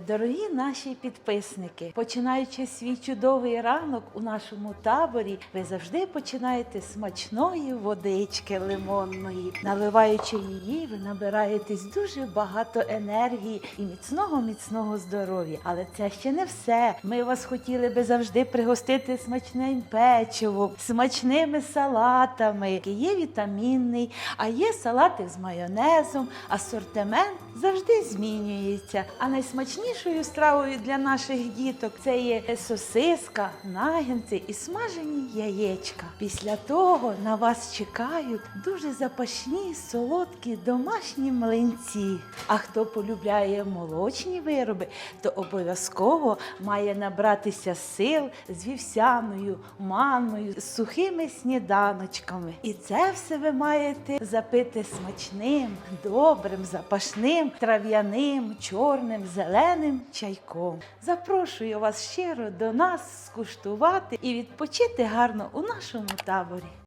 Дорогі наші підписники, починаючи свій чудовий ранок у нашому таборі, ви завжди починаєте смачної водички лимонної. Наливаючи її, ви набираєтесь дуже багато енергії і міцного міцного здоров'я. Але це ще не все. Ми вас хотіли би завжди пригостити смачним печивом, смачними салатами. який Є вітамінний, а є салати з майонезом. Асортимент завжди змінюється. А найсмачнішою стравою для наших діток це є сосиска, нагінці і смажені яєчка. Після того на вас чекають дуже запашні, солодкі домашні млинці. А хто полюбляє молочні вироби, то обов'язково має набратися сил з вівсяною, манною, з сухими сніданочками. І це все ви маєте запити смачним, добрим, запашним, трав'яним, чорним, зеленим чайком. Запрошую вас щиро до нас скуштувати і відпочити гарно у нашому таборі.